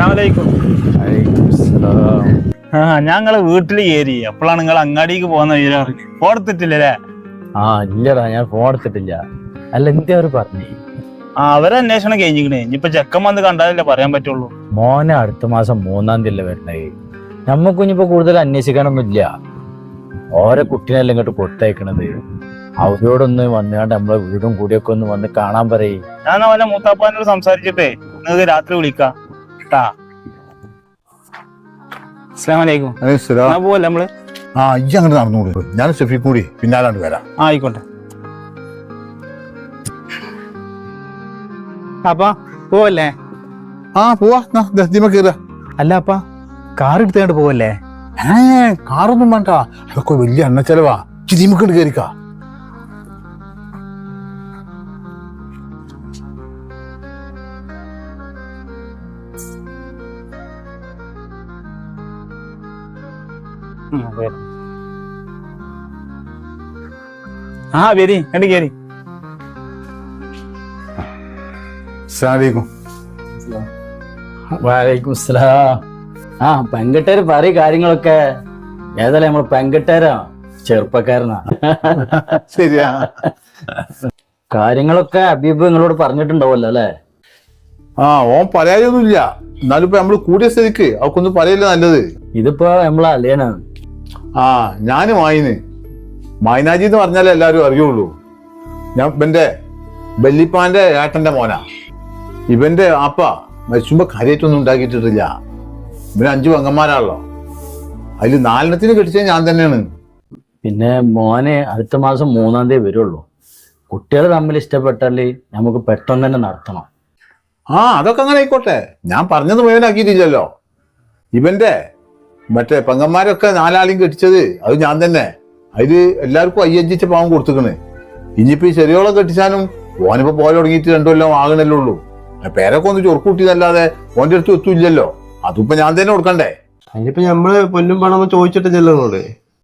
അസ്സലാമലൈക്കും. ആ ഞങ്ങളെ വീട്ടിൽ കയറി അപ്പോഴാണ് നിങ്ങൾ അങ്ങാടിക്ക് പോകുന്ന ഓർത്തിട്ടില്ലല്ലേ ആ ഇല്ലടാ ഞാൻ ഫോൺ എടുത്തിട്ടില്ല. അല്ല എന്താ പറഞ്ഞു? ആ അവരെ അന്വേഷണം കഴിഞ്ഞിക്കണേ ഇനിയിപ്പൊ ചെക്കൻ വന്ന് കണ്ടാലല്ലേ പറയാൻ പറ്റുള്ളൂ. മോനെ അടുത്ത മാസം മൂന്നാം തീയതി വരണേ നമുക്ക് ഇനിയിപ്പോ കൂടുതൽ അന്വേഷിക്കാനൊന്നും ഇല്ല ഓരോ കുട്ടീനെല്ലാം ഇങ്ങോട്ട് കൊടുത്തയക്കണത് അവരോടൊന്ന് വന്നുകൊണ്ട് നമ്മളെ വീടും കൂടിയൊക്കെ ഒന്ന് വന്ന് കാണാൻ പറയും. ഞാൻ അവനെ മൂത്താപ്പാനോട് സംസാരിച്ചിട്ടേ? നിങ്ങൾക്ക് രാത്രി വിളിക്കാം. കേട്ടാ അസ്സലാമലൈക്കും. എന്നാ പോവല്ലേ നമ്മൾ? ആ ഇജ്ജ് അങ്ങോട്ട് നടന്നോളൂ. ഞാൻ ഷെഫീഖ് കൂടി പിന്നാലാണ്ട് വരാം. ആ ആയിക്കോട്ടെ. അപ്പ പോവല്ലേ? ആ പോവാ. ദസ്തിമ കയറുക അല്ല അപ്പ കാർ എടുത്തുകൊണ്ട് പോവല്ലേ? ഏ കാറൊന്നും വേണ്ട. അതൊക്കെ വലിയ എണ്ണ ചെലവാ ചിതിമക്കണ്ട് കയറിക്കാ ആ വരി കണ്ടി കേറി. വാലൈക്കും വാലേക്കും സ്ലാം ആ പെങ്കട്ടേര് പറയും കാര്യങ്ങളൊക്കെ. ഏതായാലും നമ്മൾ പെങ്കട്ടേരാ ചെറുപ്പക്കാരനാ. ശരിയാ. കാര്യങ്ങളൊക്കെ അബീബ് നിങ്ങളോട് പറഞ്ഞിട്ടുണ്ടാവല്ലോ അല്ലേ? ആ ഓൻ പറയാനൊന്നുമില്ല. എന്നാലും ഇപ്പൊ നമ്മൾ കൂടിയ സ്ഥിതിക്ക് അവക്കൊന്നും പറയല്ലേ നല്ലത്. ഇതിപ്പോ നമ്മളെ അളിയനാണ്. ആ ഞാൻ മായിന് മായനാജി എന്ന് പറഞ്ഞാലേ എല്ലാവരും അറിയുള്ളൂ. ഞാൻ ഇവന്റെ ബല്ലിപ്പാന്റെ ഏട്ടന്റെ മോനാ. ഇവന്റെ അപ്പ മരിച്ചുമ്പോ കാര്യമായിട്ടൊന്നും ഉണ്ടാക്കിയിട്ടിട്ടില്ല. ഇവന് അഞ്ചു പെങ്ങന്മാരാണല്ലോ. അതിൽ നാലെണ്ണത്തിന് കെട്ടിച്ചത് ഞാൻ തന്നെയാണ്. പിന്നെ മോനെ അടുത്ത മാസം മൂന്നാം തീയതി വരുള്ളൂ. കുട്ടികൾ തമ്മിൽ ഇഷ്ടപ്പെട്ടാൽ നമുക്ക് പെട്ടെന്ന് തന്നെ നടത്തണം. ആ അതൊക്കെ അങ്ങനെ ആയിക്കോട്ടെ. ഞാൻ പറഞ്ഞത് മുഴുവനാക്കിയിട്ടില്ലല്ലോ. ഇവന്റെ മറ്റേ പെങ്ങന്മാരൊക്കെ നാലാളെയും കെട്ടിച്ചത്. അത് ഞാൻ തന്നെ. അതിൽ എല്ലാവർക്കും അയ്യഞ്ചിച്ച പാവം കൊടുത്തുക്കണ്. ഇനിയിപ്പോ ഈ ചെറിയോളം കെട്ടിച്ചാലും ഓനിപ്പോ പോലെ തുടങ്ങിയിട്ട് രണ്ടു കൊല്ലം ആകണല്ലേ ഉള്ളൂ. പേരൊക്കെ ഒന്ന് ചൊറുക്ക് കൂട്ടിയതല്ലാതെ ഓന്റെ അടുത്ത് ഒത്തുമില്ലല്ലോ അതിപ്പോ ഞാൻ തന്നെ കൊടുക്കണ്ടേ? അതിനിപ്പോ നമ്മൾ പൊന്നും പണം ചോദിച്ചിട്ട് നിങ്ങൾ.